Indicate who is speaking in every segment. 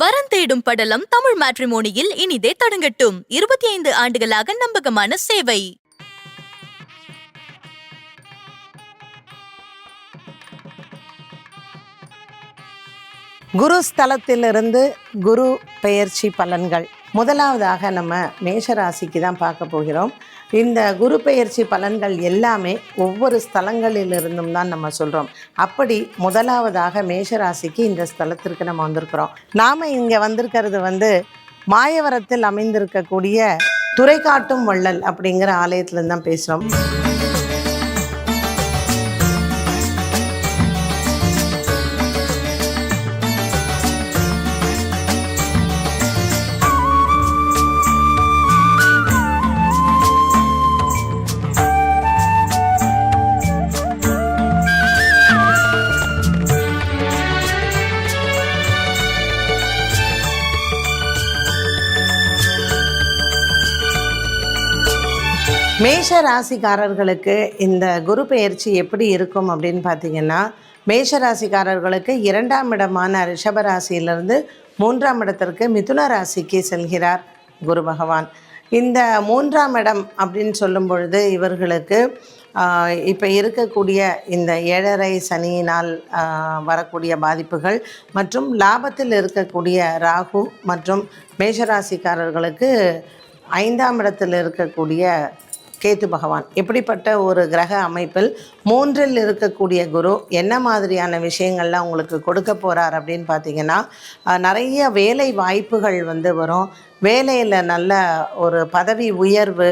Speaker 1: வரன் தேடும் படலம் தமிழ் மேட்ரிமோனியில் இனிதே தொடங்கட்டும். இருபத்தி ஐந்து ஆண்டுகளாக நம்பகமான சேவை.
Speaker 2: குரு ஸ்தலத்திலிருந்து குரு பெயர்ச்சி பலன்கள். முதலாவதாக நம்ம மேஷராசிக்கு தான் பார்க்க போகிறோம். இந்த குரு பெயர்ச்சி பலன்கள் எல்லாமே ஒவ்வொரு ஸ்தலங்களிலிருந்தும் தான் நம்ம சொல்கிறோம் அப்படி முதலாவதாக மேஷராசிக்கு இந்த ஸ்தலத்திற்கு நம்ம வந்திருக்கிறோம். நாம் இங்கே வந்திருக்கிறது வந்து மாயவரத்தில் அமைந்திருக்கக்கூடிய துறைக்காட்டும் வள்ளல் அப்படிங்கிற ஆலயத்துலேருந்து தான் பேசுகிறோம் மேஷ ராசிக்காரர்களுக்கு இந்த குரு பெயர்ச்சி எப்படி இருக்கும் அப்படின்னு பார்த்தீங்கன்னா மேஷ ராசிக்காரர்களுக்கு இரண்டாம் இடமான ரிஷப ராசியிலிருந்து மூன்றாம் இடத்திற்கு மிதுன ராசிக்கு செல்கிறார் குரு பகவான். இந்த மூன்றாம் இடம் அப்படின்னு சொல்லும் பொழுது இவர்களுக்கு இப்போ இருக்கக்கூடிய இந்த ஏழரை சனியினால் வரக்கூடிய பாதிப்புகள் மற்றும் லாபத்தில் இருக்கக்கூடிய ராகு மற்றும் மேஷராசிக்காரர்களுக்கு ஐந்தாம் இடத்தில் இருக்கக்கூடிய கேத்து பகவான். இப்படிப்பட்ட ஒரு கிரக அமைப்பில் மூன்றில் இருக்கக்கூடிய குரு என்ன மாதிரியான விஷயங்கள்லாம் உங்களுக்கு கொடுக்க போகிறார் அப்படின்னு பார்த்தீங்கன்னா நிறைய வேலை வாய்ப்புகள் வந்து வரும். வேலையில் நல்ல ஒரு பதவி உயர்வு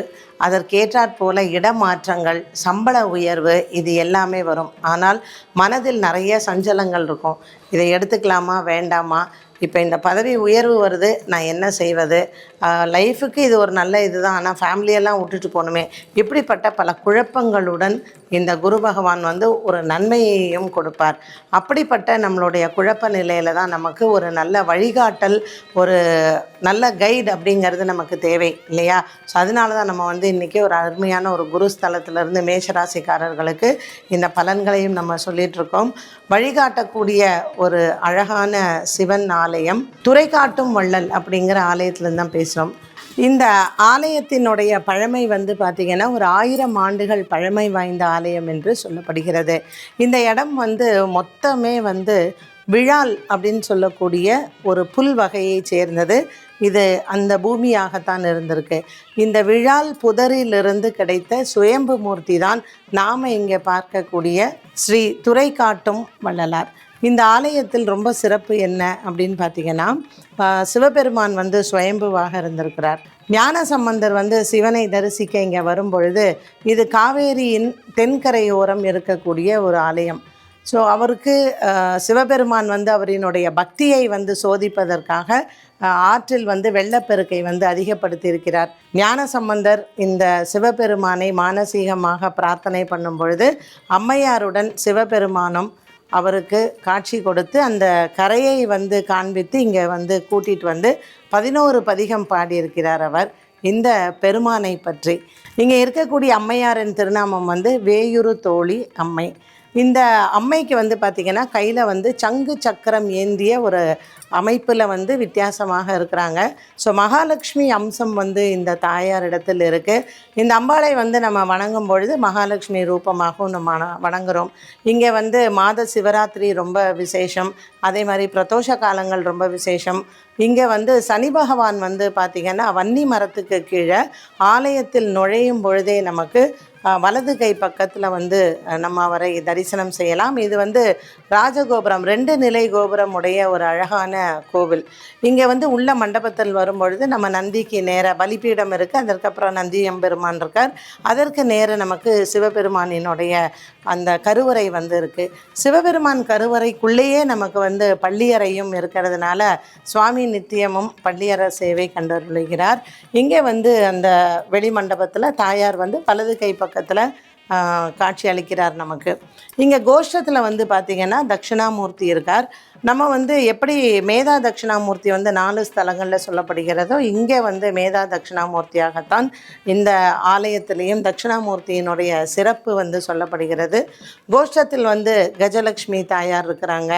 Speaker 2: அதற்கேற்றாற் போல இடமாற்றங்கள் சம்பள உயர்வு இது எல்லாமே வரும். ஆனால் மனதில் நிறைய சஞ்சலங்கள் இருக்கும். இதை எடுத்துக்கலாமா? வேண்டாமா? இப்போ இந்த பதவி உயர்வு வருது நான் என்ன செய்வது? லைஃபுக்கு இது ஒரு நல்ல இது தான் ஆனால் ஃபேமிலியெல்லாம் விட்டுட்டு போகணுமே. இப்படிப்பட்ட பல குழப்பங்களுடன் இந்த குரு பகவான் வந்து ஒரு நன்மையையும் கொடுப்பார். அப்படிப்பட்ட நம்மளுடைய குழப்ப நிலையில் தான் நமக்கு ஒரு நல்ல வழிகாட்டல் ஒரு நல்ல கைடு அப்படிங்கிறது நமக்கு தேவை இல்லையா? ஸோ அதனால தான் நம்ம வந்து இன்றைக்கி ஒரு அருமையான ஒரு குரு ஸ்தலத்திலிருந்து மேஷராசிக்காரர்களுக்கு இந்த பலன்களையும் நம்ம சொல்லிகிட்ருக்கோம் வழிகாட்டக்கூடிய ஒரு அழகான சிவன் ஆலயம் துறைக்காட்டும் வள்ளல் அப்படிங்கிற ஆலயத்துலேருந்து தான் பேசுகிறோம் இந்த ஆலயத்தினுடைய பழமை வந்து பார்த்திங்கன்னா ஒரு ஆயிரம் ஆண்டுகள் பழமை வாய்ந்த ஆலயம் என்று சொல்லப்படுகிறது. இந்த இடம் வந்து மொத்தமே வந்து விழால் அப்படின்னு சொல்லக்கூடிய ஒரு புல் வகையை சேர்ந்தது. இது அந்த பூமியாகத்தான் இருந்திருக்கு. இந்த விழால் புதரிலிருந்து கிடைத்த சுயம்பு மூர்த்தி தான் நாம் இங்கே பார்க்கக்கூடிய ஸ்ரீ துரைக்காட்டும் வள்ளலார். இந்த ஆலயத்தில் ரொம்ப சிறப்பு என்ன அப்படின்னு பார்த்தீங்கன்னா சிவபெருமான் வந்து சுயம்புவாக இருந்திருக்கிறார். ஞான சம்பந்தர் வந்து சிவனை தரிசிக்க இங்கே வரும்பொழுது இது காவேரியின் தென்கரையோரம் இருக்கக்கூடிய ஒரு ஆலயம். ஸோ அவருக்கு சிவபெருமான் வந்து அவரினுடைய பக்தியை வந்து சோதிப்பதற்காக ஆற்றில் வந்து வெள்ளப்பெருக்கை வந்து அதிகப்படுத்தியிருக்கிறார். ஞான சம்பந்தர் இந்த சிவபெருமானை மானசீகமாக பிரார்த்தனை பண்ணும் பொழுது அம்மையாருடன் சிவபெருமானும் அவருக்கு காட்சி கொடுத்து அந்த கரையை வந்து காண்பித்து இங்கே வந்து கூட்டிகிட்டு வந்து பதினோரு பதிகம் பாடியிருக்கிறார் அவர். இந்த பெருமானை பற்றி. இங்கே இருக்கக்கூடிய அம்மையாரின் திருநாமம் வந்து வேயுறு தோழி அம்மை. இந்த அம்மைக்கு வந்து பார்த்திங்கன்னா கையில் வந்து சங்கு சக்கரம் ஏந்திய ஒரு அமைப்பில் வந்து வித்தியாசமாக இருக்கிறாங்க. ஸோ மகாலட்சுமி அம்சம் வந்து இந்த தாயார் இடத்தில் இருக்குது இந்த அம்பாளை வந்து நம்ம வணங்கும் பொழுது மகாலட்சுமி ரூபமாகவும் நம்ம வணங்குகிறோம் வணங்குறோம். இங்கே வந்து மாத சிவராத்திரி ரொம்ப விசேஷம். அதே மாதிரி பிரதோஷ காலங்கள் ரொம்ப விசேஷம். இங்கே வந்து சனி பகவான் வந்து பார்த்திங்கன்னா வன்னி மரத்துக்கு கீழே ஆலயத்தில் நுழையும் பொழுதே நமக்கு வலது கை பக்கத்தில் வந்து நம்ம அவரை தரிசனம் செய்யலாம். இது வந்து ராஜகோபுரம் ரெண்டு நிலை கோபுரம் உடைய ஒரு அழகான கோவில். இங்கே வந்து உள்ள மண்டபத்தில் வரும்பொழுது நம்ம நந்திக்கு நேர பலிபீடம் இருக்குது அதற்கப்புறம் நந்தி எம்பெருமான் இருக்கார். அதற்கு நேர நமக்கு சிவபெருமானினுடைய அந்த கருவறை வந்து இருக்குது சிவபெருமான் கருவறைக்குள்ளேயே நமக்கு வந்து பள்ளியறையும் இருக்கிறதுனால சுவாமி நித்தியமும் பள்ளியற சேவை கண்டருளுகிறார். இங்கே வந்து அந்த வெளி மண்டபத்தில் தாயார் வந்து வலது கை பக்கத்தில் காட்சி அளிக்கிறார் நமக்கு. இங்கே கோஷ்டத்தில் வந்து பார்த்திங்கன்னா தட்சிணாமூர்த்தி இருக்கார். நம்ம வந்து எப்படி மேதா தட்சிணாமூர்த்தி வந்து நாலு ஸ்தலங்களில் சொல்லப்படுகிறதோ இங்கே வந்து மேதா தட்சிணாமூர்த்தியாகத்தான் இந்த ஆலயத்திலையும் தட்சிணாமூர்த்தியினுடைய சிறப்பு வந்து சொல்லப்படுகிறது. கோஷ்டத்தில் வந்து கஜலக்ஷ்மி தாயார் இருக்கிறாங்க.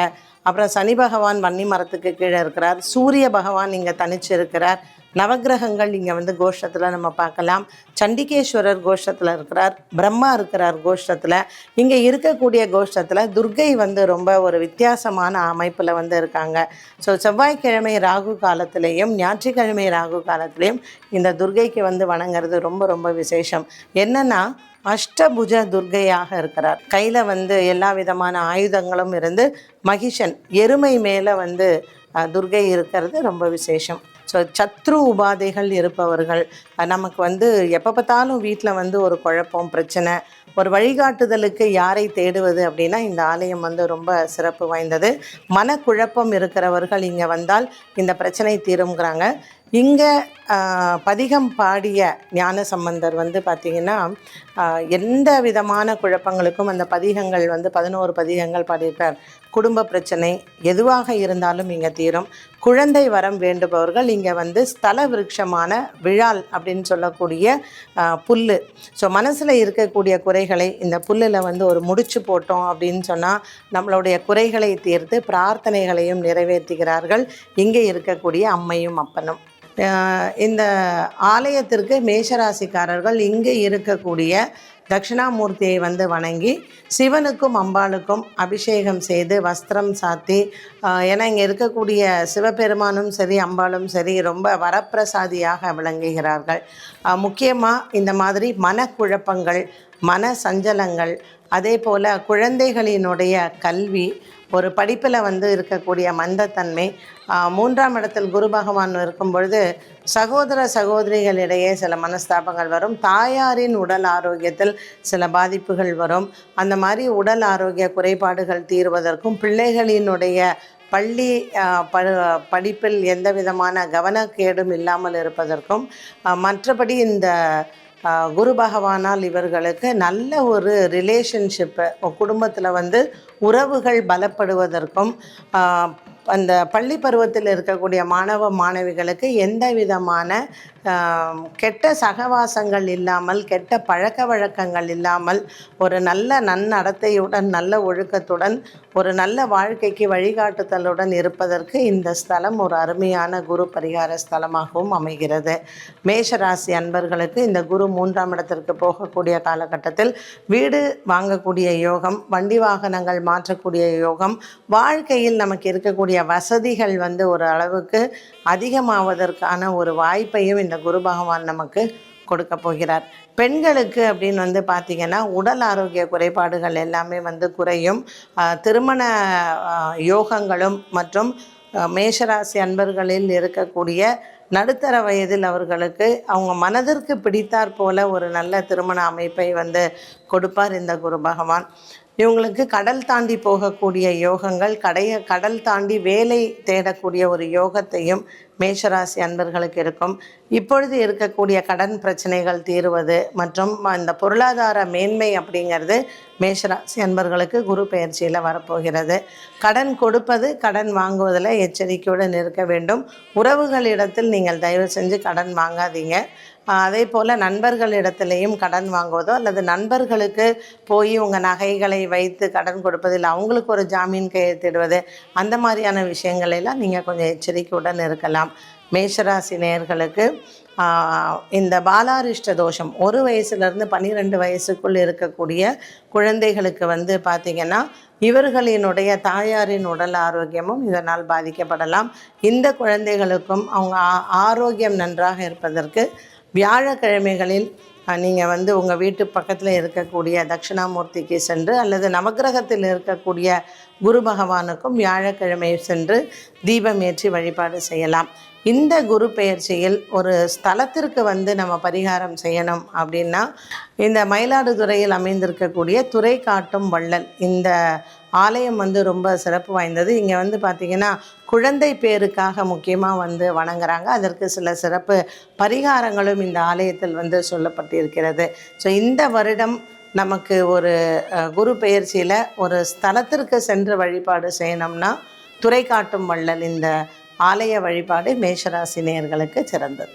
Speaker 2: அப்புறம் சனி பகவான் வன்னி மரத்துக்கு கீழே இருக்கிறார். சூரிய பகவான் இங்கே தனிச்சு இருக்கிறார் நவக்கிரகங்கள் இங்கே வந்து கோஷ்டத்தில் நம்ம பார்க்கலாம். சண்டிகேஸ்வரர் கோஷ்டத்தில் இருக்கிறார் பிரம்மா இருக்கிறார் கோஷ்டத்தில் இங்கே இருக்கக்கூடிய கோஷ்டத்தில் துர்கை வந்து ரொம்ப ஒரு வித்தியாசமான அமைப்பில் வந்து இருக்காங்க. ஸோ செவ்வாய்க்கிழமை ராகு காலத்திலையும் ஞாயிற்றுக்கிழமை ராகு காலத்திலையும் இந்த துர்கைக்கு வந்து வணங்குறது ரொம்ப ரொம்ப விசேஷம். என்னென்னா அஷ்டபுஜ துர்க்கையாக இருக்கிறார். கையில் வந்து எல்லா விதமான ஆயுதங்களும் இருந்து மகிஷன் எருமை மேலே வந்து துர்கை துர்க்கை இருக்கிறது ரொம்ப விசேஷம். ஸோ சத்ரு உபாதைகள் இருப்பவர்கள். நமக்கு வந்து எப்போ பார்த்தாலும் வீட்டில் வந்து ஒரு குழப்பம் பிரச்சனை ஒரு வழிகாட்டுதலுக்கு யாரை தேடுவது அப்படின்னா இந்த ஆலயம் வந்து ரொம்ப சிறப்பு வாய்ந்தது. மனக்குழப்பம் இருக்கிறவர்கள் இங்கே வந்தால் இந்த பிரச்சனை தீருங்கிறாங்க இங்கே பதிகம் பாடிய ஞான சம்பந்தர் வந்து பார்த்திங்கன்னா எந்த விதமான குழப்பங்களுக்கும் அந்த பதிகங்கள் வந்து பதினோரு பதிகங்கள் பாடியிருப்பார். குடும்ப பிரச்சனை எதுவாக இருந்தாலும் இங்கே தீரும். குழந்தை வரம் வேண்டுபவர்கள் இங்கே வந்து ஸ்தல விருட்சமான விழால் அப்படின்னு சொல்லக்கூடிய புல் புல்லு. ஸோ மனசில் இருக்கக்கூடிய குறைகளை இந்த புல்லில் வந்து ஒரு முடிச்சு போட்டோம் அப்படின்னு சொன்னால் நம்மளுடைய குறைகளை தீர்த்து பிரார்த்தனைகளையும் நிறைவேற்றுகிறார்கள். இங்கே இருக்கக்கூடிய அம்மையும் அப்பனும். இந்த ஆலயத்திற்கு மேஷராசிக்காரர்கள் இங்கே இருக்கக்கூடிய தட்சிணாமூர்த்தியை வந்து வணங்கி சிவனுக்கும் அம்பாளுக்கும் அபிஷேகம் செய்து வஸ்திரம் சாத்தி ஏன்னா இங்கே இருக்கக்கூடிய சிவபெருமானும் சரி அம்பாளும் சரி ரொம்ப வரப்பிரசாதியாக விளங்குகிறார்கள். முக்கியமாக இந்த மாதிரி மனக்குழப்பங்கள் மன சஞ்சலங்கள் அதே போல் குழந்தைகளினுடைய கல்வி ஒரு படிப்பில் வந்து இருக்கக்கூடிய மந்தத்தன்மை மூன்றாம் இடத்தில் குரு பகவான் இருக்கும் பொழுது சகோதர சகோதரிகளிடையே சில மனஸ்தாபங்கள் வரும். தாயாரின் உடல் ஆரோக்கியத்தில் சில பாதிப்புகள் வரும். அந்த மாதிரி உடல் ஆரோக்கிய குறைபாடுகள் தீர்வதற்கும் பிள்ளைகளினுடைய பள்ளி ப படிப்பில் எந்த விதமான கவனக்கேடும் இல்லாமல் இருப்பதற்கும் மற்றபடி இந்த குரு பகவானால் இவர்களுக்கு நல்ல ஒரு ரிலேஷன்ஷிப்பு குடும்பத்தில் வந்து உறவுகள் பலப்படுவதற்கும் அந்த பள்ளி பருவத்தில் இருக்கக்கூடிய மாணவ மாணவிகளுக்கு எந்த விதமான கெட்ட சகவாசங்கள் இல்லாமல் கெட்ட பழக்க வழக்கங்கள் இல்லாமல் ஒரு நல்ல நன்னடத்தையுடன் நல்ல ஒழுக்கத்துடன் ஒரு நல்ல வாழ்க்கைக்கு வழிகாட்டுதலுடன் இருப்பதற்கு இந்த ஸ்தலம் ஒரு அருமையான குரு பரிகார ஸ்தலமாகவும் அமைகிறது. மேஷராசி அன்பர்களுக்கு இந்த குரு மூன்றாம் இடத்திற்கு போகக்கூடிய காலகட்டத்தில் வீடு வாங்கக்கூடிய யோகம் வண்டி வாகனங்கள் மாற்றக்கூடிய யோகம் வாழ்க்கையில் நமக்கு இருக்கக்கூடிய வசதிகள் வந்து ஒரு அளவுக்கு அதிகமாவதற்கான ஒரு வாய்ப்பையும் இந்த குரு பகவான் நமக்கு கொடுக்க போகிறார். பெண்களுக்கு அப்படின்னு வந்து பார்த்திங்கன்னா உடல் ஆரோக்கிய குறைபாடுகள் எல்லாமே வந்து குறையும். திருமண யோகங்களும் மற்றும் மேஷராசி அன்பர்களில் இருக்கக்கூடிய நடுத்தர வயதில் அவர்களுக்கு அவங்க மனதிற்கு பிடித்தாற் போல ஒரு நல்ல திருமண அமைப்பை வந்து கொடுப்பார் இந்த குரு பகவான். இவங்களுக்கு கடல் தாண்டி போகக்கூடிய யோகங்கள் கடைய கடல் தாண்டி வேலை தேடக்கூடிய ஒரு யோகத்தையும் மேஷராசி அன்பர்களுக்கு இருக்கும். இப்பொழுது இருக்கக்கூடிய கடன் பிரச்சனைகள் தீருவது மற்றும் இந்த பொருளாதார மேன்மை அப்படிங்கிறது மேஷராசி அன்பர்களுக்கு குரு பெயர்ச்சியில் வரப்போகிறது. கடன் கொடுப்பது கடன் வாங்குவதில் எச்சரிக்கையுடன் இருக்க வேண்டும். உறவுகளிடத்தில் நீங்கள் தயவு செஞ்சு கடன் வாங்காதீங்க. அதே போல் நண்பர்களிடத்திலையும் கடன் வாங்குவதோ அல்லது நண்பர்களுக்கு போய் உங்கள் நகைகளை வைத்து கடன் கொடுப்பதில் அவங்களுக்கு ஒரு ஜாமீன் கையெழுத்திடுவது அந்த மாதிரியான விஷயங்களெல்லாம் நீங்கள் கொஞ்சம் எச்சரிக்கையுடன் இருக்கலாம். மேஷராசி நேர்களுக்கு ஆஹ் இந்த பாலாரிஷ்ட தோஷம் ஒரு வயசுலேருந்து பன்னிரெண்டு வயசுக்குள் இருக்கக்கூடிய குழந்தைகளுக்கு வந்து பார்த்திங்கன்னா இவர்களினுடைய தாயாரின் உடல் ஆரோக்கியமும் இதனால் பாதிக்கப்படலாம். இந்த குழந்தைகளுக்கும் அவங்க ஆ- ஆரோக்கியம் நன்றாக இருப்பதற்கு வியாழக்கிழமைகளில் நீங்கள் வந்து உங்கள் வீட்டு பக்கத்தில் இருக்கக்கூடிய தட்சிணாமூர்த்திக்கு சென்று அல்லது நவக்கிரகத்தில் இருக்கக்கூடிய குரு பகவானுக்கும் வியாழக்கிழமை சென்று தீபம் ஏற்றி வழிபாடு செய்யலாம். இந்த குரு பெயர்ச்சியில் ஒரு ஸ்தலத்திற்கு வந்து நம்ம பரிகாரம் செய்யணும் அப்படின்னா இந்த மயிலாடுதுறையில் அமைந்திருக்கக்கூடிய துறை காட்டும் வள்ளல். இந்த ஆலயம் வந்து ரொம்ப சிறப்பு வாய்ந்தது. இங்கே வந்து பார்த்திங்கன்னா குழந்தை பேருக்காக முக்கியமாக வந்து வணங்குறாங்க. அதற்கு சில சிறப்பு பரிகாரங்களும் இந்த ஆலயத்தில் வந்து சொல்லப்பட்டிருக்கிறது. ஸோ இந்த வருடம் நமக்கு ஒரு குரு பெயர்ச்சியில் ஒரு ஸ்தலத்திற்கு சென்று வழிபாடு செய்யணும்னா துறை காட்டும் வள்ளல் இந்த ஆலய வழிபாடு மேஷராசினியர்களுக்கு சிறந்தது.